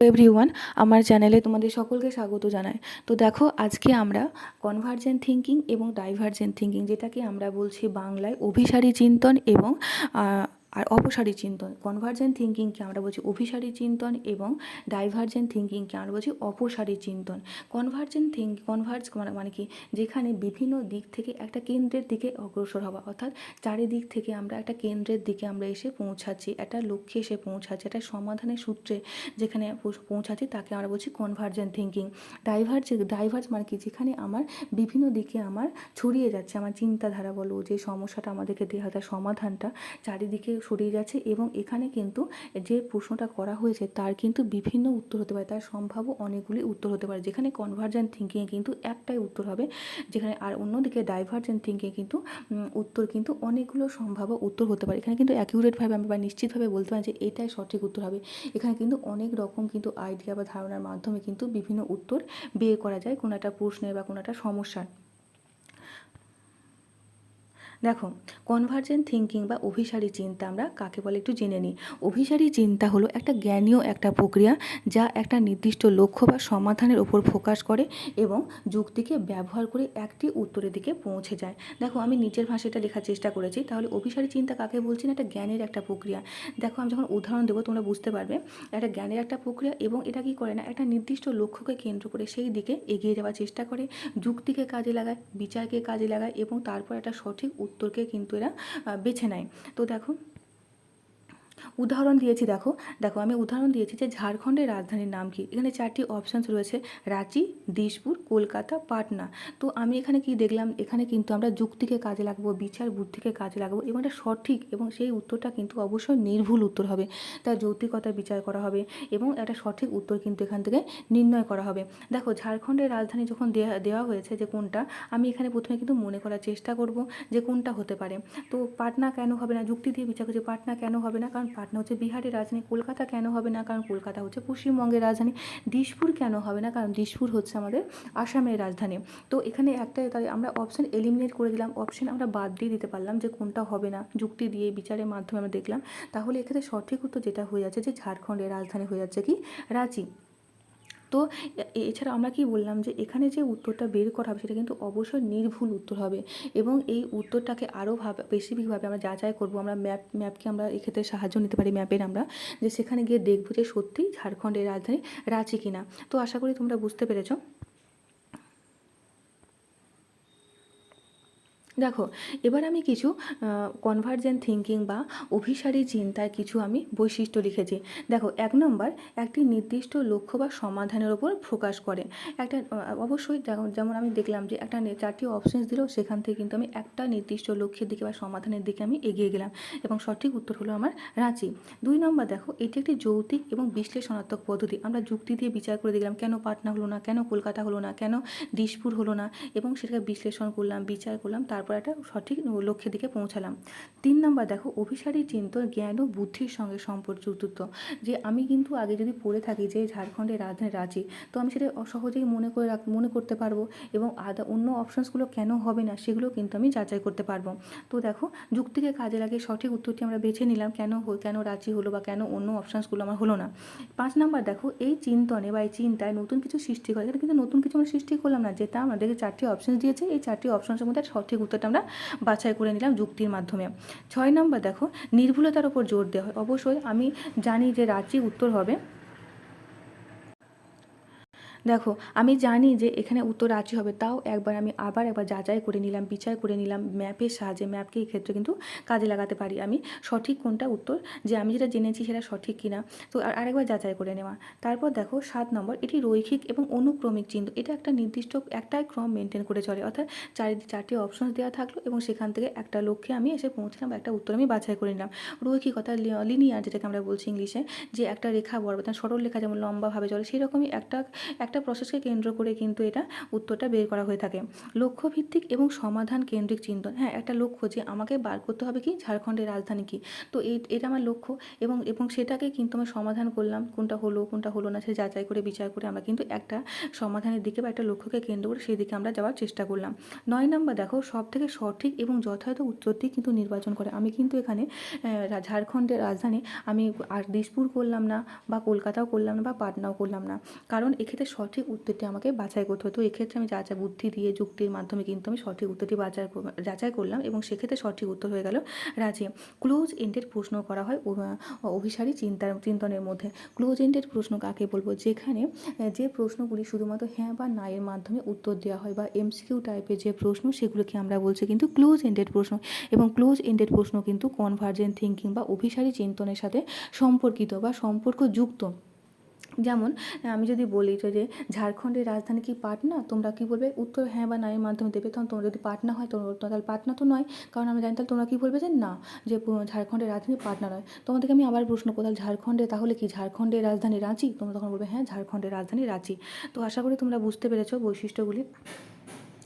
Everyone আমার চ্যানেলে তোমাদের সকলকে স্বাগত জানায় তো দেখো, আজকে আমরা কনভার্জেন্ট থিঙ্কিং এবং ডাইভার্জেন্ট থিঙ্কিং যেটাকে আমরা বলছি বাংলায় অভিসারী চিন্তন এবং আর অপসারী চিন্তন কনভার্জেন্ট থিঙ্কিংকে আমরা বলছি অভিসারী চিন্তন এবং ডাইভার্জেন্ট থিঙ্কিংকে আমরা বলছি অপসারী চিন্তন। কনভার্জেন্ট থিঙ্ক কনভার্জ মানে মানে কি? যেখানে বিভিন্ন দিক থেকে একটা কেন্দ্রের দিকে অগ্রসর হওয়া, অর্থাৎ চারিদিক থেকে আমরা একটা কেন্দ্রের দিকে আমরা এসে পৌঁছাচ্ছি, একটা লক্ষ্যে এসে পৌঁছাচ্ছি, একটা সমাধানের সূত্রে যেখানে পৌঁছাচ্ছি তাকে আমরা বলছি কনভার্জেন্ট থিঙ্কিং ডাইভার্জ ডাইভার্জ মানে কি? যেখানে আমার বিভিন্ন দিকে আমার ছড়িয়ে যাচ্ছে, আমার চিন্তাধারা বলো, যে সমস্যাটা আমাদেরকে দেওয়া তার সমাধানটা চারিদিকে ছড়িয়ে যাচ্ছে এবং এখানে কিন্তু যে প্রশ্নটা করা হয়েছে তার কিন্তু বিভিন্ন উত্তর হতে পারে। তার সম্ভাব্য অনেকগুলি উত্তর হতে পারে। যেখানে কনভার্জেন্ট থিঙ্কিংয়ে কিন্তু একটাই উত্তর হবে। যেখানে আর অন্যদিকে ডাইভার্জেন্ট থিঙ্কিংয়ে কিন্তু উত্তর কিন্তু অনেকগুলো সম্ভাব্য উত্তর হতে পারে। এখানে কিন্তু অ্যাকিউরেটভাবে আমি বা নিশ্চিতভাবে বলতে পারি যে এটাই সঠিক উত্তর হবে। এখানে কিন্তু অনেক রকম কিন্তু আইডিয়া বা ধারণার মাধ্যমে কিন্তু বিভিন্ন উত্তর বের করা যায়। কোনো একটা প্রশ্নের বা কোনো একটা সমস্যার। দেখো কনভার্জেন্ট থিঙ্কিং বা অভিসারী চিন্তা আমরা কাকে বলে একটু জেনে নিই। অভিসারী চিন্তা হলো একটা জ্ঞানীয় একটা প্রক্রিয়া যা একটা নির্দিষ্ট লক্ষ্য বা সমাধানের উপর ফোকাস করে এবং যুক্তিকে ব্যবহার করে একটি উত্তরের দিকে পৌঁছে যায়। দেখো, আমি নিজের ভাষাটা লেখার চেষ্টা করেছি, তাহলে অভিসারী চিন্তা কাকে বলছি না একটা জ্ঞানের একটা প্রক্রিয়া। দেখো, আমি যখন উদাহরণ দেবো, তোমরা বুঝতে পারবে একটা জ্ঞানের একটা প্রক্রিয়া এবং এটা কি করে না, একটা নির্দিষ্ট লক্ষ্যকে কেন্দ্র করে সেই দিকে এগিয়ে যাওয়ার চেষ্টা করে, যুক্তিকে কাজে লাগায়, বিচারকে কাজে লাগায় এবং তারপর একটা সঠিক উত্তরকে কিন্তু এরা বেছে নেয়। তো দেখো উদাহরণ দিয়েছি, দেখো। দেখো, আমি উদাহরণ দিয়েছি যে ঝাড়খণ্ডের রাজধানীর নাম কি? এখানে চারটি অপশানস রয়েছে, রাঁচি দিশপুর কলকাতা, পাটনা। তো আমি এখানে কি দেখলাম? এখানে কিন্তু আমরা যুক্তিকে কাজে লাগবো, বিচার বুদ্ধিকে কাজে লাগবো এবং এটা সঠিক এবং সেই উত্তরটা কিন্তু অবশ্যই নির্ভুল উত্তর হবে। তার যৌক্তিকতা বিচার করা হবে এবং একটা সঠিক উত্তর কিন্তু এখান থেকে নির্ণয় করা হবে। দেখো, ঝাড়খণ্ডের রাজধানী যখন দেয়া, দেওয়া হয়েছে যে কোনটা, আমি এখানে প্রথমে কিন্তু মনে করার চেষ্টা করব যে কোনটা হতে পারে। তো পাটনা কেন হবে না? যুক্তি দিয়ে বিচার করছে, পাটনা কেন হবে না? কারণ পাটনা হচ্ছে বিহারের রাজধানী, কলকাতা কেন হবে না? কারণ কলকাতা হচ্ছে পশ্চিমবঙ্গের রাজধানী দিশপুর কেন হবে না? কারণ দিশপুর হচ্ছে আমাদের আসামের রাজধানী। তো এখানে একটা তাই আমরা অপশান এলিমিনেট করে দিলাম। অপশান আমরা বাদ দিয়ে দিতে পারলাম যে কোনটা হবে না। যুক্তি দিয়ে বিচারের মাধ্যমে আমরা দেখলাম। তাহলে এক্ষেত্রে সঠিক উত্তর যেটা হয়ে যাচ্ছে যে ঝাড়খণ্ডের রাজধানী হয়ে যাচ্ছে কি? রাঁচি। তো এছাড়া আমরা কি বললাম যে এখানে যে উত্তরটা বের করা হবে সেটা কিন্তু অবশ্যই নির্ভুল উত্তর হবে এবং এই উত্তরটাকে আরও ভাবে স্পেসিফিকভাবে আমরা যাচাই করব। আমরা ম্যাপ, ম্যাপকে আমরা এক্ষেত্রে সাহায্য নিতে পারি ম্যাপের আমরা যে সেখানে গিয়ে দেখব যে সত্যি ঝাড়খণ্ডের রাজধানী রাঁচি কিনা। তো আশা করি তোমরা বুঝতে পেরেছ। দেখো, এবার আমি কিছু কনভার্জেন্ট থিঙ্কিং বা অভিসারী চিন্তার কিছু আমি বৈশিষ্ট্য লিখেছি। দেখো, এক নম্বর, একটি নির্দিষ্ট লক্ষ্য বা সমাধানের ওপর ফোকাস করে। একটা অবশ্যই যেমন- আমি দেখলাম যে একটা চারটি অপশনস দিল, সেখান থেকে কিন্তু আমি একটা নির্দিষ্ট লক্ষ্যের দিকে বা সমাধানের দিকে আমি এগিয়ে গেলাম। এবং সঠিক উত্তর হলো আমার রাঁচি। দুই নম্বর দেখো, এটি একটি যৌক্তিক এবং বিশ্লেষণাত্মক পদ্ধতি। আমরা যুক্তি দিয়ে বিচার করে দেখলাম কেন পাটনা হলো না, কেন কলকাতা হলো না, কেন দিশপুর হলো না, এবং সেটাকে বিশ্লেষণ করলাম, বিচার করলাম, তারপর একটা সঠিক লক্ষ্যের দিকে পৌঁছালাম। তিন নম্বর দেখো, অভিসারী চিন্তন জ্ঞান ও বুদ্ধির সঙ্গে সম্পর্ক সম্পর্কযুক্ত। যে আমি কিন্তু আগে যদি পড়ে থাকি যে ঝাড়খণ্ডের রাজধানী রাঁচি, তো আমি সেটা সহজেই মনে করে রাখ, মনে করতে পারব এবং আদা, অন্য অপশনসগুলো কেন হবে না সেগুলো কিন্তু আমি যাচাই করতে পারব। তো দেখো, যুক্তিকে কাজে লাগিয়ে সঠিক উত্তরটি আমরা বেছে নিলাম, কেন কেন রাঁচি হলো বা কেন অন্য অপশনসগুলো আমার হলো না। পাঁচ নাম্বার দেখো, এই চিন্তনে বা এই চিন্তায় নতুন কিছু সৃষ্টি করে এখানে কিন্তু নতুন কিছু আমরা সৃষ্টি করলাম না, যেটা আমাদেরকে চারটি অপশন দিয়েছে, এই চারটি অপশনসের মধ্যে সঠিক উত্তরটা আমরা বাছাই করে নিলাম যুক্তির মাধ্যমে। ছয় নম্বর দেখো, নির্ভুলতার উপর জোর দেওয়া হয়। অবশ্যই আমি জানি যে রাঁচি উত্তর হবে। দেখো, আমি জানি যে এখানে উত্তর রাঁচি হবে, তাও একবার আমি আবার একবার যাচাই করে নিলাম, বিচার করে নিলাম ম্যাপের সাহায্যে ম্যাপকে এই ক্ষেত্রে কিন্তু কাজে লাগাতে পারি। আমি সঠিক কোনটা উত্তর, যে আমি যেটা জেনেছি সেটা সঠিক কিনা, তো আরেকবার যাচাই করে নেওয়া। তারপর দেখো, সাত নম্বর, এটি রৈখিক এবং অনুক্রমিক চিহ্ন, এটা একটা নির্দিষ্ট একটাই ক্রম মেনটেন করে চলে, অর্থাৎ চারি, চারটি অপশনস দেওয়া থাকল এবং সেখান থেকে একটা লক্ষ্যে আমি এসে পৌঁছলাম একটা উত্তর আমি বাছাই করে নিলাম। রৈখিকতা লিনিয়ার যেটাকে আমরা বলছি ইংলিশে, যে একটা রেখা বরাবর সরল রেখা যেমন লম্বাভাবে চলে সেই রকমই একটা একটা একটা প্রসেসকে কেন্দ্র করে কিন্তু এটা উত্তরটা বের করা হয়ে থাকে। লক্ষ্যভিত্তিক এবং সমাধান কেন্দ্রিক চিন্তন। হ্যাঁ একটা লক্ষ্য যে আমাকে বার করতে হবে কি? ঝাড়খণ্ডের রাজধানী কি? তো এই, এটা আমার লক্ষ্য এবং এবং সেটাকে কিন্তু আমি সমাধান করলাম। কোনটা হলো কোনটা হলো না, সে যাচাই করে, বিচার করে আমরা কিন্তু একটা সমাধানের দিকে বা একটা লক্ষ্যকে কেন্দ্র করে সেই দিকে আমরা যাওয়ার চেষ্টা করলাম। নয় নম্বর দেখো সব থেকে সঠিক এবং যথাযথ উত্তরটি কিন্তু নির্বাচন করে। আমি কিন্তু এখানে ঝাড়খণ্ডের রাজধানী আমি আর দিসপুর করলাম না বা কলকাতাও করলাম না বা পাটনাও করলাম না। কারণ এক্ষেত্রে সঠিক উত্তরটি আমাকে বাছাই করতে হতো এক্ষেত্রে আমি যা যা বুদ্ধি দিয়ে, যুক্তির মাধ্যমে কিন্তু আমি সঠিক উত্তরটি বাছাই যাচাই করলাম এবং সেক্ষেত্রে সঠিক উত্তর হয়ে গেল রাজি ক্লোজ এন্ডেড প্রশ্ন করা হয় অভিসারী চিন্তার, চিন্তনের মধ্যে। ক্লোজ এন্ডেড প্রশ্ন কাকে বলব? যেখানে, যে প্রশ্নগুলি শুধুমাত্র হ্যাঁ বা না এর মাধ্যমে উত্তর দেওয়া হয় বা এমসিকিউ টাইপের যে প্রশ্ন, সেগুলোকে আমরা বলছি কিন্তু ক্লোজ এন্ডেড প্রশ্ন। এবং ক্লোজ এন্ডেড প্রশ্ন কিন্তু কনভার্জেন্ট থিঙ্কিং বা অভিসারী চিন্তনের সাথে সম্পর্কিত বা সম্পর্কযুক্ত। যেমন আমি যদি বলি যে ঝাড়খণ্ডের রাজধানী কি পাটনা? তোমরা কি বলবে? উত্তর হ্যাঁ বা না এর মাধ্যমে দেবে। তখন তোমরা যদি পাটনা হয় তো তাহলে পাটনা তো নয়। কারণ আমরা জানি, তাহলে তোমরা কি বলবে যে না, যে ঝাড়খণ্ডের রাজধানী পাটনা নয়। তোমাদেরকে আমি আবার প্রশ্ন করতাম ঝাড়খণ্ডে তাহলে কি ঝাড়খণ্ডের রাজধানী রাঁচি? তোমরা তখন বলবে হ্যাঁ ঝাড়খণ্ডের রাজধানী রাঁচি। তো আশা করি তোমরা বুঝতে পেরেছ বৈশিষ্ট্যগুলি।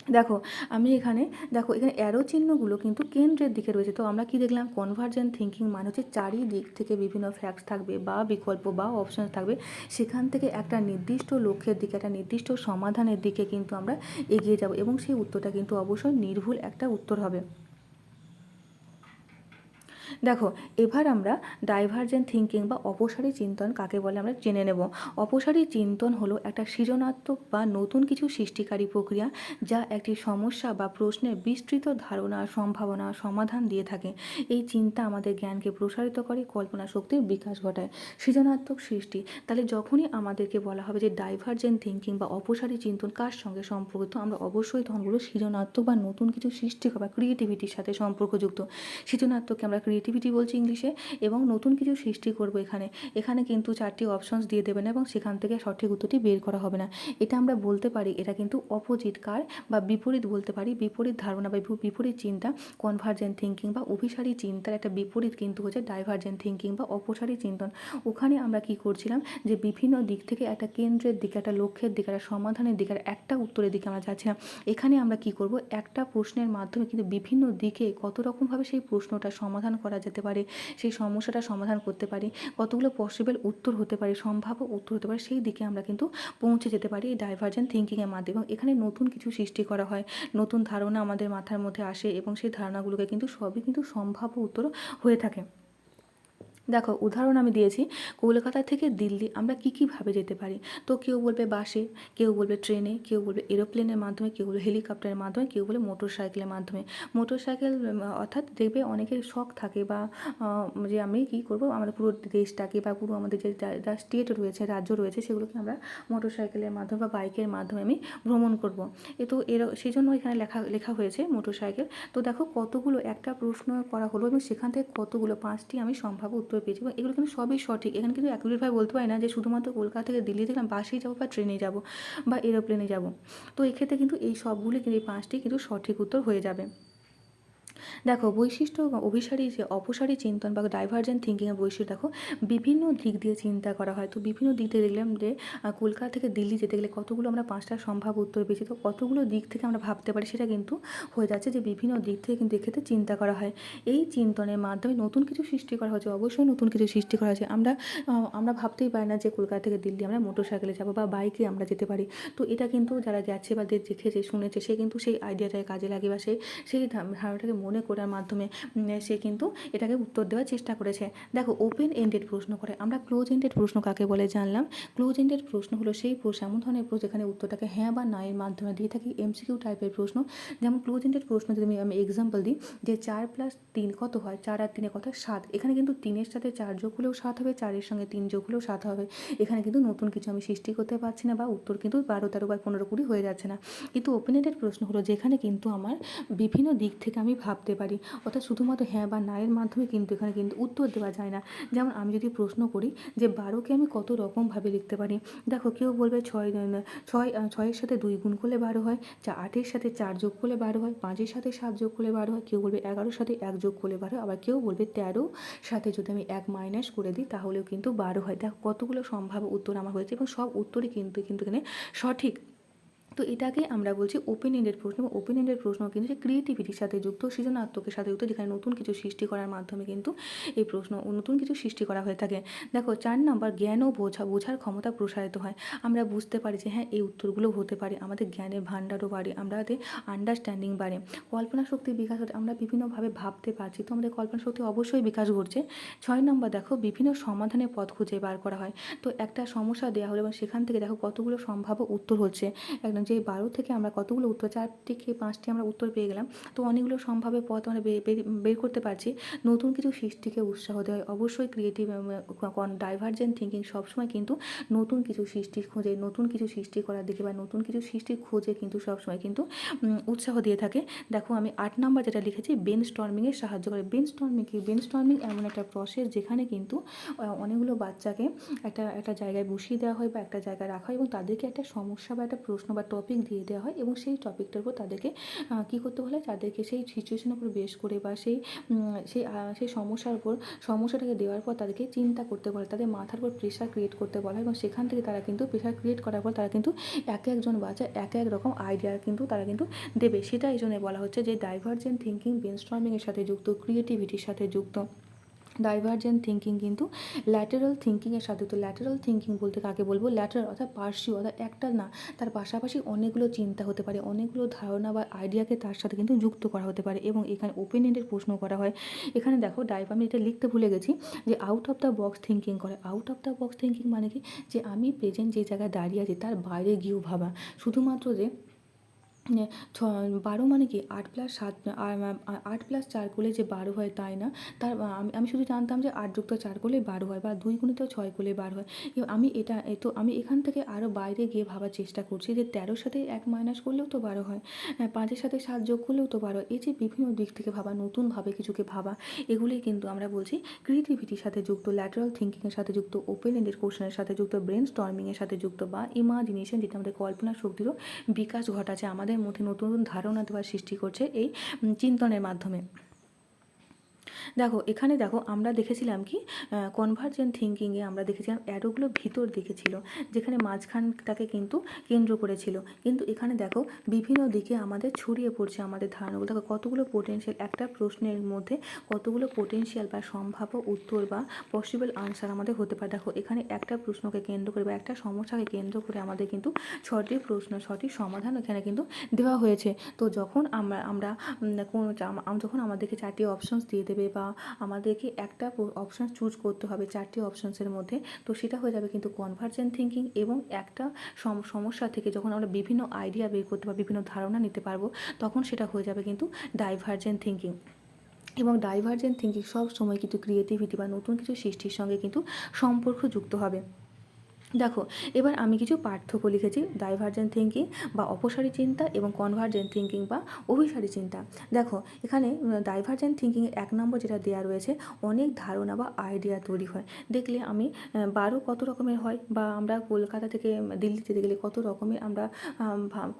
দেখো, আমি এখানে, দেখো, এখানে অ্যারো চিহ্নগুলো কিন্তু কেন্দ্রের দিকে রয়েছে। তো আমরা কি দেখলাম? কনভার্জেন্ট থিঙ্কিং মানে হচ্ছে চারিদিক থেকে বিভিন্ন ফ্যাক্টস থাকবে বা বিকল্প বা অপশন থাকবে। সেখান থেকে একটা নির্দিষ্ট লক্ষ্যের দিকে, একটা নির্দিষ্ট সমাধানের দিকে কিন্তু আমরা এগিয়ে যাব এবং সেই উত্তরটা কিন্তু অবশ্যই নির্ভুল একটা উত্তর হবে। দেখো, এবার আমরা ডাইভার্জেন্ট থিঙ্কিং বা অপসারী চিন্তন কাকে বলে আমরা জেনে নেব। অপসারী চিন্তন হলো একটা সৃজনাত্মক বা নতুন কিছু সৃষ্টিকারী প্রক্রিয়া যা একটি সমস্যা বা প্রশ্নের বিস্তৃত ধারণা, সম্ভাবনা, সমাধান দিয়ে থাকে। এই চিন্তা আমাদের জ্ঞানকে প্রসারিত করে, কল্পনা শক্তির বিকাশ ঘটায়। সৃজনাত্মক সৃষ্টি, তাহলে যখনই আমাদেরকে বলা হবে যে ডাইভার্জেন্ট থিঙ্কিং বা অপসারী চিন্তন কার সঙ্গে সম্পর্কিত, আমরা অবশ্যই তখন বলব সৃজনাত্মক বা নতুন কিছু সৃষ্টি বা ক্রিয়েটিভিটির সাথে সম্পর্কযুক্ত। সৃজনাত্মককে আমরা ক্রিয়েটিভিটি বলছি ইংলিশে এবং নতুন কিছু সৃষ্টি করব এখানে। এখানে কিন্তু চারটি অপশনস দিয়ে দেবেন এবং সেখান থেকে সঠিক উত্তরটি বের করা হবে না। এটা আমরা বলতে পারি, এটা কিন্তু অপোজিট কার বা বিপরীত বলতে পারি। বিপরীত ধারণা বা বিপ- বিপরীত চিন্তা কনভার্জেন্ট থিঙ্কিং বা অভিসারী চিন্তার একটা বিপরীত কিন্তু হচ্ছে ডাইভার্জেন্ট থিঙ্কিং বা অপসারী চিন্তন। ওখানে আমরা কি করছিলাম যে বিভিন্ন দিক থেকে একটা কেন্দ্রের দিকে, একটা লক্ষ্যের দিকে, একটা সমাধানের দিকে একটা উত্তরের দিকে আমরা যাচ্ছিলাম। এখানে আমরা কি করব? একটা প্রশ্নের মাধ্যমে কিন্তু বিভিন্ন দিকে কত রকমভাবে সেই প্রশ্নটা সমাধান করা যেতে পারে, সেই সমস্যাটা সমাধান করতে পারি, কতগুলো পসিবল উত্তর হতে পারে, সম্ভাব্য উত্তর হতে পারে, সেই দিকে আমরা কিন্তু পৌঁছে যেতে পারি এই ডাইভার্জেন্ট থিঙ্কিংয়ের মাধ্যমে। এবং এখানে নতুন কিছু সৃষ্টি করা হয়, নতুন ধারণা আমাদের মাথার মধ্যে আসে এবং সেই ধারণাগুলোকে কিন্তু সবই কিন্তু সম্ভাব্য উত্তর হয়ে থাকে। দেখো, উদাহরণ আমি দিয়েছি। কলকাতা থেকে দিল্লি আমরা কী কীভাবে যেতে পারি? তো কেউ বলবে বাসে, কেউ বলবে ট্রেনে, কেউ বলবে এরোপ্লেনের মাধ্যমে, কেউ বলবে হেলিকপ্টারের মাধ্যমে, কেউ বলে মোটর সাইকেলের মাধ্যমে। মোটর সাইকেল অর্থাৎ দেখবে অনেকের শখ থাকে বা যে আমি কী করব? আমাদের পুরো দেশটাকে বা পুরো আমাদের যা- যা স্টেট রয়েছে, রাজ্য রয়েছে, সেগুলোকে আমরা মোটর সাইকেলের মাধ্যমে বা বাইকের মাধ্যমে আমি ভ্রমণ করব। এ তো এর সেই জন্য এখানে লেখা লেখা হয়েছে মোটর সাইকেল তো দেখো, কতগুলো, একটা প্রশ্ন করা হলো এবং সেখান থেকে কতগুলো, পাঁচটি আমি সম্ভাব্য উত্তর পেয়েছি এবং এগুলো কিন্তু সবই সঠিক। এখানে কিন্তু অ্যাকুরেটভাবে বলতে পারি না যে শুধুমাত্র কলকাতা থেকে দিল্লি থেকে বাসেই যাব বা ট্রেনে যাব বা এরোপ্লেনে যাব। তো এক্ষেত্রে কিন্তু এই সবগুলি কিন্তু এই পাঁচটি কিন্তু সঠিক উত্তর হয়ে যাবে। দেখো, বৈশিষ্ট্য অভিসারী যে অপসারী চিন্তন বা ডাইভার্জেন্ট থিঙ্কিংয়ের বৈশিষ্ট্য, দেখো, বিভিন্ন দিক দিয়ে চিন্তা করা হয়। তো বিভিন্ন দিক দিয়ে দেখলাম যে কলকাতা থেকে দিল্লি যেতে গেলে কতগুলো আমরা পাঁচটা সম্ভাব্য উত্তর পেয়েছি। তো কতগুলো দিক থেকে আমরা ভাবতে পারি সেটা কিন্তু হয়ে যাচ্ছে যে বিভিন্ন দিক থেকে কিন্তু এক্ষেত্রে চিন্তা করা হয়। এই চিন্তনের মাধ্যমে নতুন কিছু সৃষ্টি করা হচ্ছে, অবশ্যই নতুন কিছু সৃষ্টি করা হয়েছে আমরা আমরা ভাবতেই পারি না যে কলকাতা থেকে দিল্লি আমরা মোটর সাইকেলে যাব বা বাইকে আমরা যেতে পারি। তো এটা কিন্তু যারা গেছে বা দেখেছে, শুনেছে, সে কিন্তু সেই আইডিয়াটাকে কাজে লাগে বা সেই সেই ধারণাটাকে মনে করার মাধ্যমে সে কিন্তু এটাকে উত্তর দেওয়ার চেষ্টা করেছে। দেখো ওপেন এন্ডেড প্রশ্ন করে। আমরা ক্লোজ এন্ডেড প্রশ্ন কাকে বলে জানলাম? ক্লোজ এন্ডেড প্রশ্ন হলো সেই প্রশ্ন, এমন ধরনের প্রশ্ন যেখানে উত্তরটাকে হ্যাঁ বা না এর মাধ্যমে দিয়ে থাকি এমসিকিউ টাইপের প্রশ্ন। যেমন ক্লোজ এন্ডেড প্রশ্ন যদি আমি এক্সাম্পল দিই, যে চার প্লাস তিন কত হয়? চার আর তিনের হয়? সাত। এখানে কিন্তু তিনের সাথে চার যোগ হলেও সাত হবে, চারের সঙ্গে তিন যোগ হলেও সাত হবে। এখানে কিন্তু নতুন কিছু আমি সৃষ্টি করতে পারছি না বা উত্তর কিন্তু বারো, তেরো বা পনেরো কুড়ি হয়ে যাচ্ছে না। কিন্তু ওপেন এন্ডেড প্রশ্ন হলো যেখানে কিন্তু আমার বিভিন্ন দিক থেকে আমি ভাবতে ভাবতে পারি। অর্থাৎ শুধুমাত্র হ্যাঁ বা না এর মাধ্যমে কিন্তু এখানে কিন্তু উত্তর দেওয়া যায় না। যেমন আমি যদি প্রশ্ন করি যে বারোকে আমি কত রকমভাবে লিখতে পারি? দেখো কেউ বলবে ছয় ছয়, ছয়ের সাথে দুই গুণ করলে বারো হয়, চা, আটের সাথে চার যোগ করলে বারো হয়, পাঁচের সাথে সাত যোগ করলে বারো হয়, কেউ বলবে এগারোর সাথে এক যোগ করলে বারো আবার কেউ বলবে তেরো সাথে যদি আমি এক মাইনাস করে দিই তাহলেও কিন্তু বারো হয়। দেখো কতগুলো সম্ভাব্য উত্তর আমার হয়েছে এবং সব উত্তরই কিন্তু কিন্তু এখানে সঠিক। তো এটাকে আমরা বলছি ওপেন এন্ডেড প্রশ্ন ওপেন এন্ডেড প্রশ্ন কিন্তু যে ক্রিয়েটিভিটির সাথে যুক্ত, সৃজনাত্মকের সাথে যুক্ত, যেখানে নতুন কিছু সৃষ্টি করার মাধ্যমে কিন্তু এই প্রশ্ন, নতুন কিছু সৃষ্টি করা হয়ে থাকে। দেখো, চার নম্বর জ্ঞান ও বোঝা, বোঝার ক্ষমতা প্রসারিত হয়। আমরা বুঝতে পারি যে হ্যাঁ এই উত্তরগুলো হতে পারে, আমাদের জ্ঞানের ভাণ্ডারও বাড়ে আমাদের আন্ডারস্ট্যান্ডিং বাড়ে। কল্পনা শক্তির বিকাশ হতে, আমরা বিভিন্নভাবে ভাবতে পারছি, তো আমাদের কল্পনা শক্তি অবশ্যই বিকাশ ঘটছে। ছয় নম্বর দেখো, বিভিন্ন সমাধানের পথ খুঁজে বার করা হয়। তো একটা সমস্যা দেওয়া হলো এবং সেখান থেকে দেখো কতগুলো সম্ভাব্য উত্তর হচ্ছে। একদম যে বারো থেকে আমরা কতগুলো উত্তর চারটি কি পাঁচটি আমরা উত্তর পেয়ে গেলাম। তো অনেকগুলো সম্ভাব্য পথ আমরা বের করতে পারছি। নতুন কিছু সৃষ্টিকে উৎসাহ দেওয়া হয়। অবশ্যই ক্রিয়েটিভ ডাইভার্জেন্ট থিঙ্কিং সবসময় কিন্তু নতুন কিছু সৃষ্টি খোঁজে, নতুন কিছু সৃষ্টি করার দিকে বা নতুন কিছু সৃষ্টির খোঁজে কিন্তু সবসময় কিন্তু উৎসাহ দিয়ে থাকে। দেখো আমি আট নাম্বার যেটা লিখেছি বেন স্টর্মিংয়ে সাহায্য করে। বেন স্টর্মিং কি? বেন স্টর্মিং এমন একটা প্রসেস যেখানে কিন্তু অনেকগুলো বাচ্চাকে একটা একটা জায়গায় বসিয়ে দেওয়া হয় বা একটা জায়গায় রাখা হয় এবং তাদেরকে একটা সমস্যা বা একটা প্রশ্ন বা টপিক দিয়ে দেওয়া হয় এবং সেই টপিকটার উপর তাদেরকে কী করতে বলে তাদেরকে সেই সিচুয়েশনের উপর বেশ করে বা সেই সেই সেই সমস্যার উপর, সমস্যাটাকে দেওয়ার পর তাদেরকে চিন্তা করতে বলে তাদের মাথার উপর প্রেশার ক্রিয়েট করতে বলা হয় এবং সেখান থেকে তারা কিন্তু প্রেশার ক্রিয়েট করার পর তারা কিন্তু এক একজন বাচ্চা এক এক রকম আইডিয়া কিন্তু তারা কিন্তু দেবে। সেটা এই জন্য বলা হচ্ছে যে ডাইভার্জেন্ট থিঙ্কিং ব্রেনস্টর্মিংয়ের সাথে যুক্ত ক্রিয়েটিভিটির সাথে যুক্ত। ডাইভার্জেন্ট থিঙ্কিং কিন্তু ল্যাটেরাল থিঙ্কিংয়ের সাথে, তো ল্যাটেরাল থিঙ্কিং বলতে কাকে বলব? ল্যাটেরাল অর্থাৎ পার্সিও অর্থাৎ একটা না, তার পাশাপাশি অনেকগুলো চিন্তা হতে পারে, অনেকগুলো ধারণা বা আইডিয়াকে তার সাথে কিন্তু যুক্ত করা হতে পারে এবং এখানে ওপেন এন্ডেড প্রশ্ন করা হয়। এখানে দেখো ডাইভ আমি এটা লিখতে ভুলে গেছি যে out of the box thinking করে। Out of the box thinking মানে কি? যে আমি প্রেজেন্ট যে জায়গায় দাঁড়িয়ে আছি, তার বাইরে গিয়েও ভাবা। শুধুমাত্র যে ছ বারো মানে কি? আট প্লাস সাত আট প্লাস চার করলে যে বারো হয় তাই না? তার আমি আমি শুধু জানতাম যে আট যুক্ত চার করলে বারো হয় বা দুই গুণিত ছয় করলে বারো হয়। আমি এটা তো আমি এখান থেকে আরও বাইরে গিয়ে ভাবার চেষ্টা করছি যে তেরোর সাথে এক মাইনাস করলেও তো বারো হয় হ্যাঁ, পাঁচের সাথে সাত যোগ করলেও তো বারো এই যে বিভিন্ন দিক থেকে ভাবা নতুনভাবে কিছুকে ভাবা এগুলি কিন্তু আমরা বলছি ক্রিয়েটিভিটির সাথে যুক্ত ল্যাটারাল থিঙ্কিংয়ের সাথে যুক্ত ওপেন এন্ডেড কোশ্চেনের সাথে যুক্ত ব্রেন স্টর্মিংয়ের সাথে যুক্ত বা ইমাজিনেশন যেটা আমাদের কল্পনা শক্তিরও বিকাশ ঘটাচ্ছে আমাদের মধ্যে নতুন নতুন ধারণা দেওয়ার সৃষ্টি করছে এই চিন্তনের মাধ্যমে। দেখো, এখানে দেখো আমরা দেখেছিলাম কি কনভার্জেন্ট থিঙ্কিংয়ে আমরা দেখেছিলাম অ্যারোগুলো ভিতর দিকে ছিল যেখানে মাঝখানটাকে কিন্তু কেন্দ্র করেছিল। কিন্তু এখানে দেখো, বিভিন্ন দিকে আমাদের ছড়িয়ে পড়ছে আমাদের ধারণাগুলো। দেখো, কতগুলো পোটেনশিয়াল একটা প্রশ্নের মধ্যে কতগুলো পোটেনশিয়াল বা সম্ভাব্য উত্তর বা পসিবল আনসার আমাদের হতে পারে। দেখো, এখানে একটা প্রশ্নকে কেন্দ্র করে বা একটা সমস্যাকে কেন্দ্র করে আমাদের কিন্তু ছটি প্রশ্ন, ছটি সমাধান এখানে কিন্তু দেওয়া হয়েছে। তো যখন আমরা আমরা কোনো, যখন আমাদেরকে চারটি অপশনস দিয়ে দেবে বা আমাদেরকে একটা অপশান চুজ করতে হবে চারটি অপশানসের মধ্যে। তো সেটা হয়ে যাবে কিন্তু কনভার্জেন্ট থিঙ্কিং এবং একটা সম- সমস্যা থেকে যখন আমরা বিভিন্ন আইডিয়া বের করতে বা বিভিন্ন ধারণা নিতে পারব, তখন সেটা হয়ে যাবে কিন্তু ডাইভার্জেন্ট থিঙ্কিং এবং ডাইভার্জেন্ট থিঙ্কিং সব সময় কিন্তু ক্রিয়েটিভিটি বা নতুন কিছু সৃষ্টির সঙ্গে কিন্তু সম্পর্ক যুক্ত হবে। দেখো, এবার আমি কিছু পার্থক্য লিখেছি ডাইভার্জেন্ট থিঙ্কিং বা অপসারী চিন্তা এবং কনভার্জেন্ট থিঙ্কিং বা অভিসারী চিন্তা। দেখো, এখানে ডাইভার্জেন্ট থিঙ্কিং এক নম্বর যেটা দেওয়া রয়েছে, অনেক ধারণা বা আইডিয়া তৈরি হয়। দেখলে আমি বারো কত রকমের হয় বা আমরা কলকাতা থেকে দিল্লি যেতে গেলে কত রকমের আমরা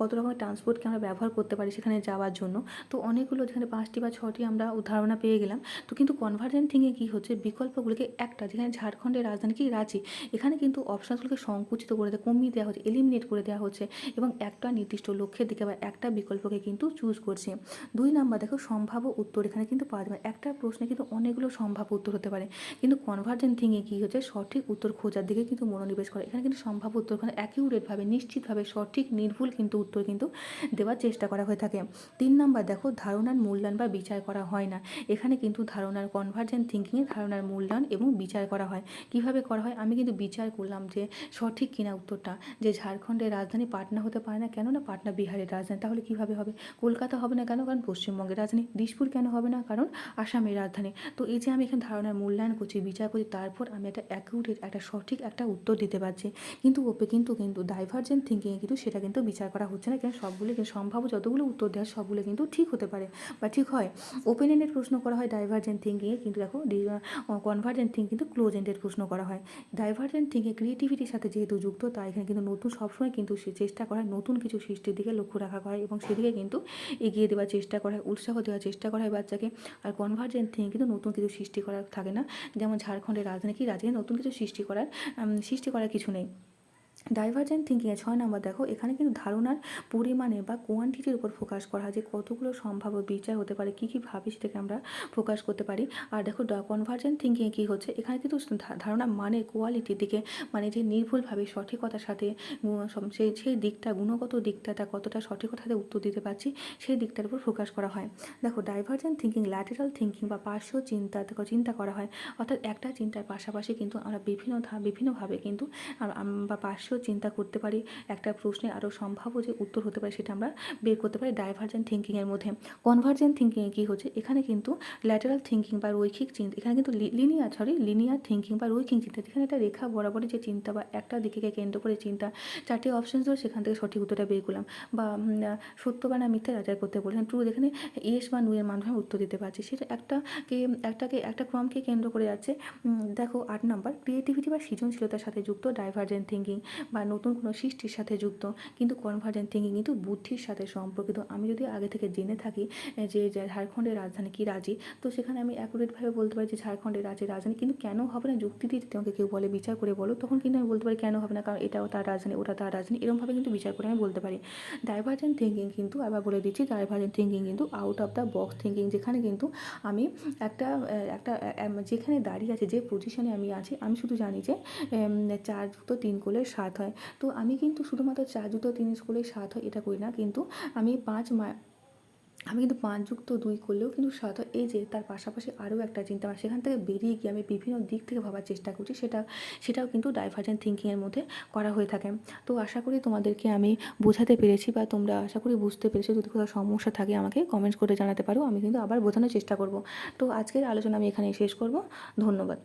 কত রকমের ট্রান্সপোর্টকে আমরা ব্যবহার করতে পারি সেখানে যাওয়ার জন্য। তো অনেকগুলো যেখানে পাঁচটি বা ছটি আমরা ধারণা পেয়ে গেলাম। তো কিন্তু কনভার্জেন্ট থিঙ্কিং কী হচ্ছে? বিকল্পগুলোকে একটা, যেখানে ঝাড়খণ্ডের রাজধানী কি? রাঁচি। এখানে কিন্তু অপশানগুলোকে সংকুচিত করে দেওয়া কমিয়ে দেওয়া হচ্ছে এলিমিনেট করে দেওয়া হচ্ছে এবং একটা নির্দিষ্ট লক্ষ্যের দিকে বা একটা বিকল্পকে কিন্তু চুজ করছে। দুই নাম্বার দেখো, সম্ভাব্য উত্তর এখানে কিন্তু পাওয়া যাবে। একটা প্রশ্নে কিন্তু অনেকগুলো সম্ভাব্য উত্তর হতে পারে। কিন্তু কনভার্জেন্ট থিঙ্গে কী হচ্ছে? সঠিক উত্তর খোঁজার দিকে কিন্তু মনোনিবেশ করে। এখানে কিন্তু সম্ভাব্য উত্তর এখানে অ্যাকিউরেটভাবে নিশ্চিতভাবে, সঠিক, নির্ভুল কিন্তু উত্তর কিন্তু দেওয়ার চেষ্টা করা হয়ে থাকে। তিন নাম্বার দেখো, ধারণার মূল্যায়ন বা বিচার করা হয় না। এখানে কিন্তু ধারণার কনভার্জেন্ট থিঙ্কিংয়ে ধারণার মূল্যায়ন এবং বিচার করা হয়। কীভাবে করা হয়? আমি কিন্তু বিচার করলাম যে সঠিক কিনা উত্তরটা? যে ঝাড়খণ্ডের রাজধানী পাটনা হতে পারে না কেন না পাটনা বিহারের রাজধানী, তাহলে কীভাবে হবে? কলকাতা হবে না কেন? কারণ পশ্চিমবঙ্গের রাজধানী দিশপুর কেন হবে না? কারণ আসামের রাজধানী। তো এই যে আমি এখানে ধারণার মূল্যায়ন করছি, বিচার করছি, তারপর আমি একটা অ্যাকিউরেট একটা সঠিক একটা উত্তর দিতে পারছি। কিন্তু ওপে কিন্তু কিন্তু ডাইভার্জেন্ট থিঙ্কিংয়ে কিন্তু সেটা কিন্তু বিচার করা হচ্ছে না, কেন? সবগুলো সম্ভাব্য যতগুলো উত্তর দেওয়া, সবগুলো কিন্তু ঠিক হতে পারে। বা ঠিক হয়। ওপেন এন্ডেড প্রশ্ন করা হয় ডাইভার্জেন্ট থিঙ্কিংয়ে কিন্তু দেখো কনভার্জেন্ট থিঙ্কিং কিন্তু ক্লোজ এন্ডেড প্রশ্ন করা হয়। ডাইভার্জেন্ট থিঙ্কিং ক্রিয়েটিভিটির সাথে যেহেতু যুক্ত, তাই এখানে কিন্তু নতুন সবসময় কিন্তু সে চেষ্টা করা নতুন কিছু সৃষ্টির দিকে লক্ষ্য রাখা হয় এবং সেদিকে কিন্তু এগিয়ে দেওয়ার চেষ্টা করা হয় উৎসাহ দেওয়ার চেষ্টা করা হয় বাচ্চাকে। আর কনভার্জেন্ট থিঙ্কিং কিন্তু নতুন কিছু সৃষ্টি করার থাকে না। যেমন ঝাড়খণ্ডের রাজধানী কি রাজধানী নতুন কিছু সৃষ্টি করার সৃষ্টি করার কিছু নেই। ডাইভার্জেন্ট থিঙ্কিংয়ে ছয় নম্বর দেখো, এখানে কিন্তু ধারণার পরিমাণে বা কোয়ান্টিটির উপর ফোকাস করা হয় যে কতগুলো সম্ভাব্য বিচার হতে পারে, কী কী ভাবে সেটাকে আমরা ফোকাস করতে পারি। আর দেখো কনভার্জেন্ট থিঙ্কিংয়ে কী হচ্ছে, এখানে কিন্তু ধারণা মানে কোয়ালিটির দিকে মানে যে নির্ভুলভাবে সঠিকতার সাথে সেই সেই দিকটা, গুণগত দিকটা, তা কতটা সঠিকতার সাথে উত্তর দিতে পারছি, সেই দিকটার উপর ফোকাস করা হয়। দেখো ডাইভার্জেন্ট থিঙ্কিং ল্যাটেরাল থিঙ্কিং বা পার্শ্ব চিন্তা চিন্তা করা হয়, অর্থাৎ একটা চিন্তার পাশাপাশি কিন্তু আমরা বিভিন্ন বিভিন্নভাবে কিন্তু বা পার্শ্ব চিন্তা করতে পারি। একটা প্রশ্নে আরও সম্ভাব্য যে উত্তর হতে পারে সেটা আমরা বের করতে পারি ডাইভার্জেন্ট থিঙ্কিংয়ের মধ্যে। কনভার্জেন্ট থিঙ্কিংয়ে কী হচ্ছে? এখানে কিন্তু ল্যাটারাল থিঙ্কিং বা রৈখিক চিন্তা এখানে কিন্তু লিনিয়ার সরি লিনিয়ার থিঙ্কিং বা রৈখিক চিন্তা। যেখানে একটা রেখা বরাবরই যে চিন্তা বা একটা দিকে কেন্দ্র করে চিন্তা। চারটি অপশন ধরে সেখান থেকে সঠিক উত্তরটা বের করলাম। বা সত্য বা না মিথ্যা যাচাই করতে বলেছেন ট্রু যেখানে ইয়েস বা নুয়ের মাধ্যমে উত্তর দিতে পারছি। সেটা একটাকে একটাকে, একটা ক্রমকে কেন্দ্র করে যাচ্ছে। দেখো, আট নাম্বার ক্রিয়েটিভিটি বা সৃজনশীলতার সাথে যুক্ত ডাইভার্জেন্ট থিঙ্কিং বা নতুন কোনো সৃষ্টির সাথে যুক্ত, কিন্তু কনভার্জেন্ট থিঙ্কিং কিন্তু বুদ্ধির সাথে সম্পর্কিত। আমি যদি আগে থেকে জেনে থাকি যে ঝাড়খণ্ডের রাজধানী কি রাজি, তো সেখানে আমি অ্যাকুরেটভাবে বলতে পারি যে ঝাড়খণ্ডের রাজ্যের রাজধানী কিন্তু কেন হবে না? যুক্তি দিয়ে যদি আমাকে কেউ বলে, বিচার করে বলো, তখন কিন্তু আমি বলতে পারি কেন হবে না? কারণ এটাও তার রাজধানী, ওটা তার রাজধানী এরকমভাবে কিন্তু বিচার করে আমি বলতে পারি। ডাইভার্জেন্ট থিঙ্কিং কিন্তু, আবার বলে দিচ্ছি ডাইভার্জেন্ট থিঙ্কিং কিন্তু out of the box thinking যেখানে কিন্তু আমি একটা একটা যেখানে দাঁড়িয়ে আছে, যে পজিশনে আমি আছি, আমি শুধু জানি যে চার যুক্ত তিন কোলের সাত হয়। তো আমি কিন্তু শুধুমাত্র চার যুক্ত তিন কোলের সাত হয়, এটা করি না। কিন্তু আমি পাঁচ মা, আমি কিন্তু পাঁচ যুক্ত দুই করলেও কিন্তু সাত হয়। এই যে তার পাশাপাশি আরও একটা চিন্তা ভাবনা, সেখান থেকে বেরিয়ে গিয়ে আমি বিভিন্ন দিক থেকে ভাবার চেষ্টা করছি। সেটা, সেটাও কিন্তু ডাইভার্জেন্ট থিঙ্কিংয়ের মধ্যে করা হয়ে থাকে। তো আশা করি তোমাদেরকে আমি বোঝাতে পেরেছি বা তোমরা আশা করি বুঝতে পেরেছ। যদি কোথাও সমস্যা থাকে আমাকে কমেন্টস করে জানাতে পারো, আমি কিন্তু আবার বোঝানোর চেষ্টা করব। তো আজকের আলোচনা আমি এখানে শেষ করব। ধন্যবাদ।